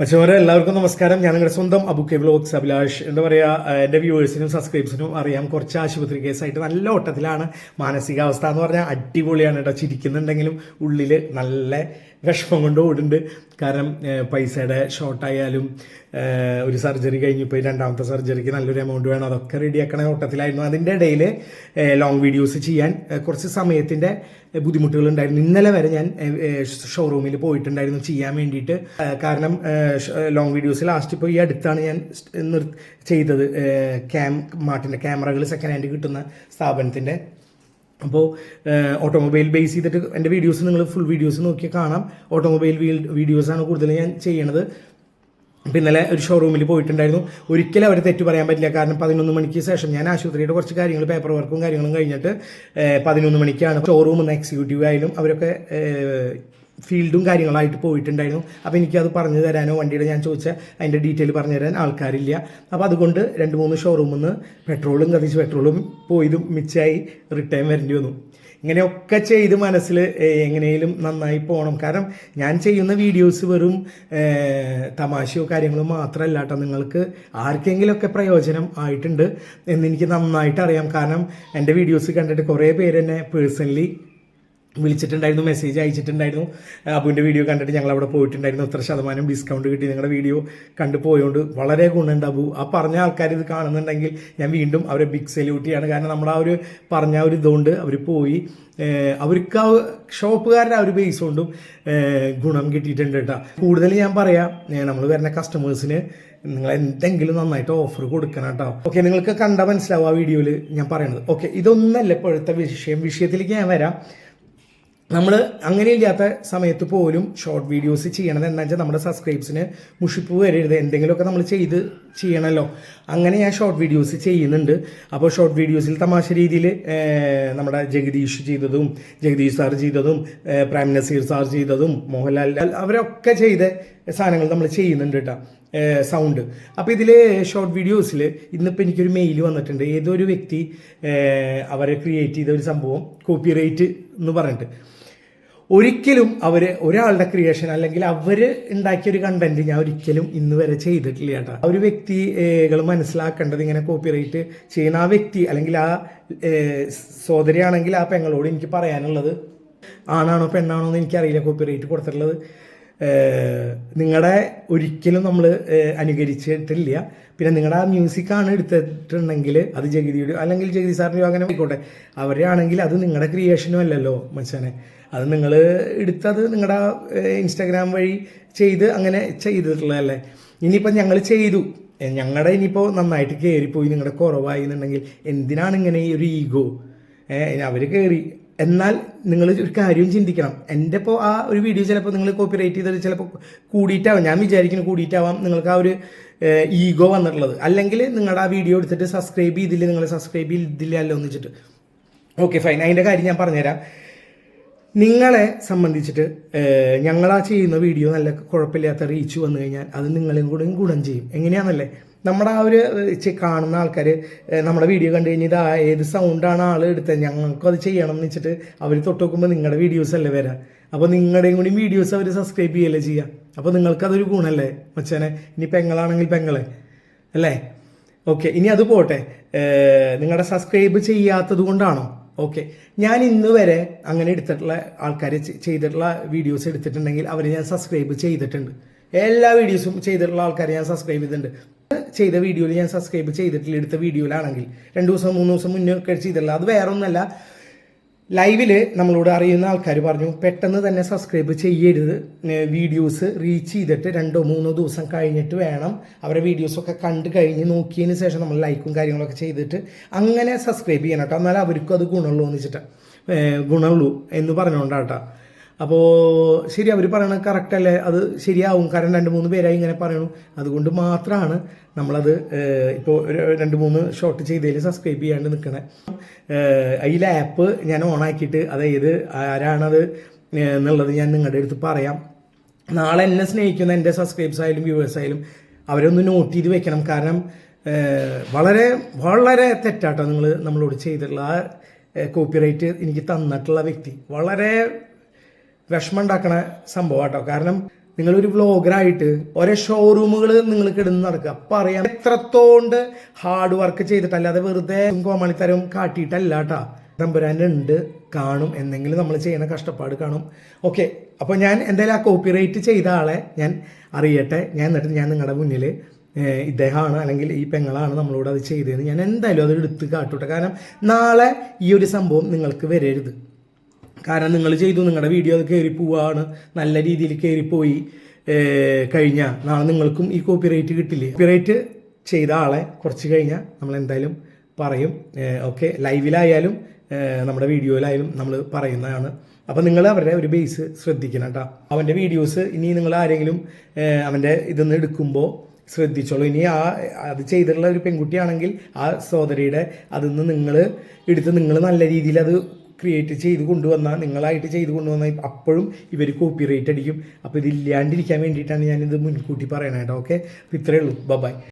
മച്ചവരെ എല്ലാവർക്കും നമസ്കാരം. ഞാൻ നിങ്ങളുടെ സ്വന്തം അബുക്കെ വ്ലോഗ്സ് അഭിലാഷ്. എന്താ പറയുക എന്റെ വ്യൂവേഴ്സിനും സബ്സ്ക്രൈബ്സിനും അറിയാം. കുറച്ച് ആശുപത്രി കേസായിട്ട് നല്ല ഓട്ടത്തിലാണ് മാനസികാവസ്ഥ എന്ന് പറഞ്ഞാൽ അടിപൊളിയാണ് കേട്ടോ. ചിരിക്കുന്നുണ്ടെങ്കിലും ഉള്ളിൽ നല്ല വിഷമം കൊണ്ട് ഓടുന്നുണ്ട്. കാരണം പൈസയുടെ ഷോർട്ടായാലും ഒരു സർജറി കഴിഞ്ഞിപ്പോൾ രണ്ടാമത്തെ സർജറിക്ക് നല്ലൊരു എമൗണ്ട് വേണം. അതൊക്കെ റെഡിയാക്കണ ഓട്ടത്തിലായിരുന്നു അതിന്റെ ഇടയിൽ ലോങ് വീഡിയോസ് ചെയ്യാൻ കുറച്ച് സമയത്തിന്റെ ബുദ്ധിമുട്ടുകൾ ഉണ്ടായിരുന്നു ഇന്നലെ വരെ ഞാൻ ഷോറൂമിൽ പോയിട്ടുണ്ടായിരുന്നു ചെയ്യാൻ വേണ്ടിയിട്ട്. കാരണം ലോങ് വീഡിയോസ് ലാസ്റ്റ് ഇപ്പോൾ ഈ അടുത്താണ് ഞാൻ ചെയ്തത്. ക്യാം മാർട്ടിന്റെ ക്യാമറകൾ സെക്കൻഡ് ഹാൻഡ് കിട്ടുന്ന സ്ഥാപനത്തിന്റെ അപ്പോൾ ഓട്ടോമൊബൈൽ ബേസ് ചെയ്തിട്ട് എന്റെ വീഡിയോസ് നിങ്ങൾ ഫുൾ വീഡിയോസ് നോക്കിയാൽ കാണാം. ഓട്ടോമൊബൈൽ വീഡിയോസാണ് കൂടുതൽ ഞാൻ ചെയ്യണത്. അപ്പം ഇന്നലെ ഒരു ഷോറൂമിൽ പോയിട്ടുണ്ടായിരുന്നു. ഒരിക്കലും അവർ തെറ്റ് പറയാൻ പറ്റില്ല. കാരണം പതിനൊന്ന് മണിക്ക് ശേഷം ഞാൻ ആശുപത്രിയുടെ കുറച്ച് കാര്യങ്ങൾ പേപ്പർ വർക്കും കാര്യങ്ങളും കഴിഞ്ഞിട്ട് പതിനൊന്ന് മണിക്കാണ് ഷോറൂമിൽ നിന്ന് എക്സിക്യൂട്ടീവ് ആയാലും അവരൊക്കെ ഫീൽഡും കാര്യങ്ങളായിട്ട് പോയിട്ടുണ്ടായിരുന്നു. അപ്പോൾ എനിക്കത് പറഞ്ഞു തരാനോ വണ്ടിയുടെ ഞാൻ ചോദിച്ച അതിന്റെ ഡീറ്റെയിൽ പറഞ്ഞു തരാൻ ആൾക്കാരില്ല. അപ്പോൾ അതുകൊണ്ട് രണ്ട് മൂന്ന് ഷോറൂമിൽ നിന്ന് പെട്രോളും കത്തിച്ച് പെട്രോളും പോയതും മിച്ചായി റിട്ടേൺ വരേണ്ടി വന്നു. ഇങ്ങനെയൊക്കെ ചെയ്ത് മനസ്സിൽ എങ്ങനെയും നന്നായി പോകണം കാരണം ഞാൻ ചെയ്യുന്ന വീഡിയോസ് വെറും തമാശയോ കാര്യങ്ങളോ മാത്രമല്ല കേട്ടോ നിങ്ങൾക്ക് ആർക്കെങ്കിലുമൊക്കെ പ്രയോജനം ആയിട്ടുണ്ട് എന്ന് എനിക്ക് നന്നായിട്ട് അറിയാം. കാരണം എന്റെ വീഡിയോസ് കണ്ടിട്ട് കുറേ പേര് എന്നെ പേഴ്സണലി വിളിച്ചിട്ടുണ്ടായിരുന്നു മെസ്സേജ് അയച്ചിട്ടുണ്ടായിരുന്നു. അബുവിന്റെ വീഡിയോ കണ്ടിട്ട് ഞങ്ങൾ അവിടെ പോയിട്ടുണ്ടായിരുന്നു. ഇത്ര ശതമാനം ഡിസ്കൗണ്ട് കിട്ടി നിങ്ങളുടെ വീഡിയോ കണ്ടു പോയതുകൊണ്ട് വളരെ ഗുണമുണ്ട് അബു. ആ പറഞ്ഞ ആൾക്കാർ ഇത് കാണുന്നുണ്ടെങ്കിൽ ഞാൻ വീണ്ടും അവരെ ബിഗ് സല്യൂട്ട് ചെയ്യാണ്. കാരണം നമ്മൾ ആ ഒരു പറഞ്ഞ ഒരു ഇതുകൊണ്ട് അവർ പോയി. അവർക്ക് ആ ഷോപ്പുകാരുടെ ആ ഒരു ബേസ് കൊണ്ടും ഗുണം കിട്ടിയിട്ടുണ്ട് കേട്ടോ. കൂടുതൽ ഞാൻ പറയാം നമ്മൾ വരുന്ന കസ്റ്റമേഴ്സിന് നിങ്ങൾ എന്തെങ്കിലും നന്നായിട്ട് ഓഫർ കൊടുക്കണം കേട്ടോ. ഓക്കെ നിങ്ങൾക്ക് കണ്ടാൽ മനസ്സിലാവും ആ വീഡിയോയിൽ ഞാൻ പറയണത്. ഓക്കെ ഇതൊന്നല്ല ഇപ്പോഴത്തെ വിഷയം. വിഷയത്തിലേക്ക് ഞാൻ വരാം. നമ്മൾ അങ്ങനെ ഇല്ലാത്ത സമയത്ത് പോലും ഷോർട്ട് വീഡിയോസ് ചെയ്യണത് എന്താ വെച്ചാൽ നമ്മുടെ സബ്സ്ക്രൈബ്സിന് മുഷിപ്പ് വരരുത്. എന്തെങ്കിലുമൊക്കെ നമ്മൾ ചെയ്ത് ചെയ്യണമല്ലോ അങ്ങനെ ഞാൻ ഷോർട്ട് വീഡിയോസ് ചെയ്യുന്നുണ്ട്. അപ്പോൾ ഷോർട്ട് വീഡിയോസിൽ തമാശ രീതിയിൽ നമ്മുടെ ജഗദീഷ് ചെയ്തതും ജഗദീഷ് സാർ ചെയ്തതും പ്രൈം പ്രേം നസീർ സാർ ചെയ്തതും മോഹൻലാൽ അവരൊക്കെ ചെയ്ത സാധനങ്ങൾ നമ്മൾ ചെയ്യുന്നുണ്ട് കേട്ടോ. സൗണ്ട് അപ്പോൾ ഇതിൽ ഷോർട്ട് വീഡിയോസിൽ ഇന്നിപ്പോൾ എനിക്കൊരു മെയിൽ വന്നിട്ടുണ്ട്. ഏതൊരു വ്യക്തി അവരെ ക്രിയേറ്റ് ചെയ്ത ഒരു സംഭവം കോപ്പിറൈറ്റ് എന്ന് പറഞ്ഞിട്ട്. ഒരിക്കലും അവർ ഒരാളുടെ ക്രിയേഷൻ അല്ലെങ്കിൽ അവർ ഉണ്ടാക്കിയ ഒരു കണ്ടന്റ് ഞാൻ ഒരിക്കലും ഇന്ന് വരെ ചെയ്തിട്ടില്ല കേട്ടോ. ഒരു വ്യക്തികൾ മനസ്സിലാക്കേണ്ടത് ഇങ്ങനെ കോപ്പിറൈറ്റ് ചെയ്യുന്ന ആ വ്യക്തി അല്ലെങ്കിൽ ആ സോദരിയാണെങ്കിൽ ആ പെങ്ങളോട് എനിക്ക് പറയാനുള്ളത് ആണാണോ പെണ്ണാണോ എന്ന് എനിക്കറിയില്ല കോപ്പിറൈറ്റ് കൊടുത്തിട്ടുള്ളത്. നിങ്ങളുടെ ഒരിക്കലും നമ്മൾ അനുകരിച്ചിട്ടില്ല. പിന്നെ നിങ്ങളുടെ ആ മ്യൂസിക്കാണ് എടുത്തിട്ടുണ്ടെങ്കിൽ അത് ജഗതിയുടെ അല്ലെങ്കിൽ ജഗതി സാറിന്റെ അങ്ങനെ ആയിക്കോട്ടെ. അവരാണെങ്കിൽ അത് നിങ്ങളുടെ ക്രിയേഷനും അല്ലല്ലോ മച്ചാനെ. അത് നിങ്ങൾ എടുത്തത് നിങ്ങളുടെ ഇൻസ്റ്റാഗ്രാം വഴി ചെയ്ത് അങ്ങനെ ചെയ്തിട്ടുള്ളതല്ലേ. ഇനിയിപ്പോൾ ഞങ്ങൾ ചെയ്തു. ഞങ്ങളുടെ ഇനിയിപ്പോൾ നന്നായിട്ട് കയറിപ്പോയി നിങ്ങളുടെ കുറവായി എന്നുണ്ടെങ്കിൽ എന്തിനാണ് ഇങ്ങനെ ഈ ഒരു ഈഗോ അവർ കയറി എന്നാൽ നിങ്ങൾ ഒരു കാര്യം ചിന്തിക്കണം. എന്റെ ഇപ്പോൾ ആ ഒരു വീഡിയോ ചിലപ്പോൾ നിങ്ങൾ കോപ്പിറൈറ്റ് ചെയ്തത് ചിലപ്പോൾ കൂടിയിട്ടാവും. ഞാൻ വിചാരിക്കുന്നു കൂടിയിട്ടാവാം നിങ്ങൾക്ക് ആ ഒരു ഈഗോ വന്നിട്ടുള്ളത്. അല്ലെങ്കിൽ നിങ്ങളുടെ ആ വീഡിയോ എടുത്തിട്ട് സബ്സ്ക്രൈബ് ചെയ്തില്ല നിങ്ങൾ സബ്സ്ക്രൈബ് ചെയ്തില്ലല്ലോ എന്ന് വെച്ചിട്ട്. ഓക്കെ ഫൈൻ അതിന്റെ കാര്യം ഞാൻ പറഞ്ഞുതരാം. നിങ്ങളെ സംബന്ധിച്ചിട്ട് ഞങ്ങളാ ചെയ്യുന്ന വീഡിയോ നല്ല കുഴപ്പമില്ലാത്ത റീച്ച് വന്നു കഴിഞ്ഞാൽ അത് നിങ്ങളെയും കൂടെയും ഗുണം ചെയ്യും. എങ്ങനെയാണെന്നല്ലേ നമ്മുടെ ആ ഒരു കാണുന്ന ആൾക്കാർ നമ്മുടെ വീഡിയോ കണ്ടു കഴിഞ്ഞാൽ ഇത് ഏത് സൗണ്ടാണ് ആൾ എടുത്തത് ഞങ്ങൾക്കും അത് ചെയ്യണം എന്ന് വെച്ചിട്ട് അവർ തൊട്ട് നോക്കുമ്പോൾ നിങ്ങളുടെ വീഡിയോസ് അല്ലേ വരാം. അപ്പോൾ നിങ്ങളുടെയും കൂടി വീഡിയോസ് അവർ സബ്സ്ക്രൈബ് ചെയ്യല്ലേ ചെയ്യുക അപ്പോൾ നിങ്ങൾക്കതൊരു ഗുണമല്ലേ മച്ചനെ? ഇനി പെങ്ങളാണെങ്കിൽ പെങ്ങളെ അല്ലേ? ഓക്കെ ഇനി അത് പോട്ടെ. നിങ്ങളുടെ സബ്സ്ക്രൈബ് ചെയ്യാത്തത് കൊണ്ടാണോ? ഓക്കെ ഞാൻ ഇന്ന് വരെ അങ്ങനെ എടുത്തിട്ടുള്ള ആൾക്കാർ ചെയ്തിട്ടുള്ള വീഡിയോസ് എടുത്തിട്ടുണ്ടെങ്കിൽ അവരെ ഞാൻ സബ്സ്ക്രൈബ് ചെയ്തിട്ടുണ്ട്. എല്ലാ വീഡിയോസും ചെയ്തിട്ടുള്ള ആൾക്കാരെ ഞാൻ സബ്സ്ക്രൈബ് ചെയ്തിട്ടുണ്ട്. ചെയ്ത വീഡിയോയിൽ ഞാൻ സബ്സ്ക്രൈബ് ചെയ്തിട്ടില്ല എടുത്ത വീഡിയോയിലാണെങ്കിൽ. രണ്ട് ദിവസം മൂന്ന് ദിവസം മുന്നേ ഒക്കെ ചെയ്തിട്ടില്ല അത് വേറെ ഒന്നല്ല ലൈവിൽ നമ്മളോട് അറിയുന്ന ആൾക്കാർ പറഞ്ഞു പെട്ടെന്ന് തന്നെ സബ്സ്ക്രൈബ് ചെയ്യരുത്. വീഡിയോസ് റീച്ച് ചെയ്തിട്ട് രണ്ടോ മൂന്നോ ദിവസം കഴിഞ്ഞിട്ട് വേണം. അവരുടെ വീഡിയോസൊക്കെ കണ്ട് കഴിഞ്ഞ് നോക്കിയതിന് ശേഷം നമ്മൾ ലൈക്കും കാര്യങ്ങളൊക്കെ ചെയ്തിട്ട് അങ്ങനെ സബ്സ്ക്രൈബ് ചെയ്യണം കേട്ടോ. എന്നാലും അവർക്കും അത് ഗുണമുള്ളൂ എന്ന് വെച്ചിട്ട്. ഗുണമുള്ളൂ എന്ന് പറഞ്ഞുകൊണ്ടാട്ടോ അപ്പോൾ ശരി അവർ പറയണത് കറക്റ്റല്ലേ അത് ശരിയാവും. കാരണം രണ്ട് മൂന്ന് പേരായി ഇങ്ങനെ പറയണു. അതുകൊണ്ട് മാത്രമാണ് നമ്മളത് ഇപ്പോൾ രണ്ട് മൂന്ന് ഷോട്ട് ചെയ്തതിൽ സബ്സ്ക്രൈബ് ചെയ്യാണ്ട് നിൽക്കണേ അതിൽ ആപ്പ് ഞാൻ ഓണാക്കിയിട്ട് അത് ഏത് ആരാണത് എന്നുള്ളത് ഞാൻ നിങ്ങളുടെ അടുത്ത് പറയാം. നാളെ എന്നെ സ്നേഹിക്കുന്ന എന്റെ സബ്സ്ക്രൈബേഴ്സ് ആയാലും വ്യൂവേഴ്സ് ആയാലും അവരൊന്ന് നോട്ട് ചെയ്ത് വെക്കണം. കാരണം വളരെ വളരെ തെറ്റാട്ടോ നിങ്ങൾ നമ്മളോട് ചെയ്തിട്ടുള്ള ആ കോപ്പിറൈറ്റ് എനിക്ക് തന്നിട്ടുള്ള വ്യക്തി. വളരെ വിഷമം ഉണ്ടാക്കണ സംഭവം കേട്ടോ കാരണം നിങ്ങളൊരു വ്ളോഗറായിട്ട് ഓരോ ഷോറൂമുകൾ നിങ്ങൾ കിടന്ന് നടക്കുക. അപ്പം അറിയാം എത്രത്തോണ്ട് ഹാർഡ് വർക്ക് ചെയ്തിട്ടല്ലാതെ വെറുതെ കോമാളിത്തരം കാട്ടിയിട്ടല്ല കേട്ടാ തമ്പുരാന്റെ ഉണ്ട് കാണും. എന്തെങ്കിലും നമ്മൾ ചെയ്യുന്ന കഷ്ടപ്പാട് കാണും. ഓക്കെ അപ്പോൾ ഞാൻ എന്തായാലും ആ കോപ്പി റൈറ്റ് ചെയ്ത ആളെ ഞാൻ അറിയട്ടെ. ഞാൻ എന്നിട്ട് ഞാൻ നിങ്ങളുടെ മുന്നിൽ ഇദ്ദേഹമാണ് അല്ലെങ്കിൽ ഈ പെങ്ങളാണ് നമ്മളോട് അത് ചെയ്തതെന്ന് ഞാൻ എന്തായാലും അത് എടുത്ത് കാട്ടൂട്ടെ. കാരണം നാളെ ഈ ഒരു സംഭവം നിങ്ങൾക്ക് വരരുത്. കാരണം നിങ്ങൾ ചെയ്തു നിങ്ങളുടെ വീഡിയോ അത് കയറി പോവാണ്. നല്ല രീതിയിൽ കയറിപ്പോയി കഴിഞ്ഞാൽ നാളെ നിങ്ങൾക്കും ഈ കോപ്പി റൈറ്റ് കിട്ടില്ലേ? കോപ്പി റൈറ്റ് ചെയ്ത ആളെ കുറച്ച് കഴിഞ്ഞാൽ നമ്മൾ എന്തായാലും പറയും. ഓക്കെ ലൈവിലായാലും നമ്മുടെ വീഡിയോയിലായാലും നമ്മൾ പറയുന്നതാണ്. അപ്പോൾ നിങ്ങൾ അവരുടെ ഒരു ബേസ് ശ്രദ്ധിക്കണം കേട്ടോ അവന്റെ വീഡിയോസ് ഇനി നിങ്ങൾ ആരെങ്കിലും അവന്റെ ഇതൊന്ന് എടുക്കുമ്പോൾ ശ്രദ്ധിച്ചോളൂ. ഇനി ആ അത് ചെയ്തിട്ടുള്ള ഒരു പെൺകുട്ടിയാണെങ്കിൽ ആ സോദരിയുടെ നിന്ന് നിങ്ങൾ എടുത്ത് നിങ്ങൾ നല്ല രീതിയിൽ അത് ക്രിയേറ്റ് ചെയ്ത് കൊണ്ടുവന്നാൽ നിങ്ങളായിട്ട് ചെയ്ത് കൊണ്ടുവന്നാൽ അപ്പോഴും ഇവർ കോപ്പി റേറ്റ് അടിക്കും. അപ്പോൾ ഇതില്ലാണ്ടിരിക്കാൻ വേണ്ടിയിട്ടാണ് ഞാനിത് മുൻകൂട്ടി പറയണത് കേട്ടോ ഓക്കെ അപ്പോൾ ഇത്രയേ ഉള്ളൂ. ബൈ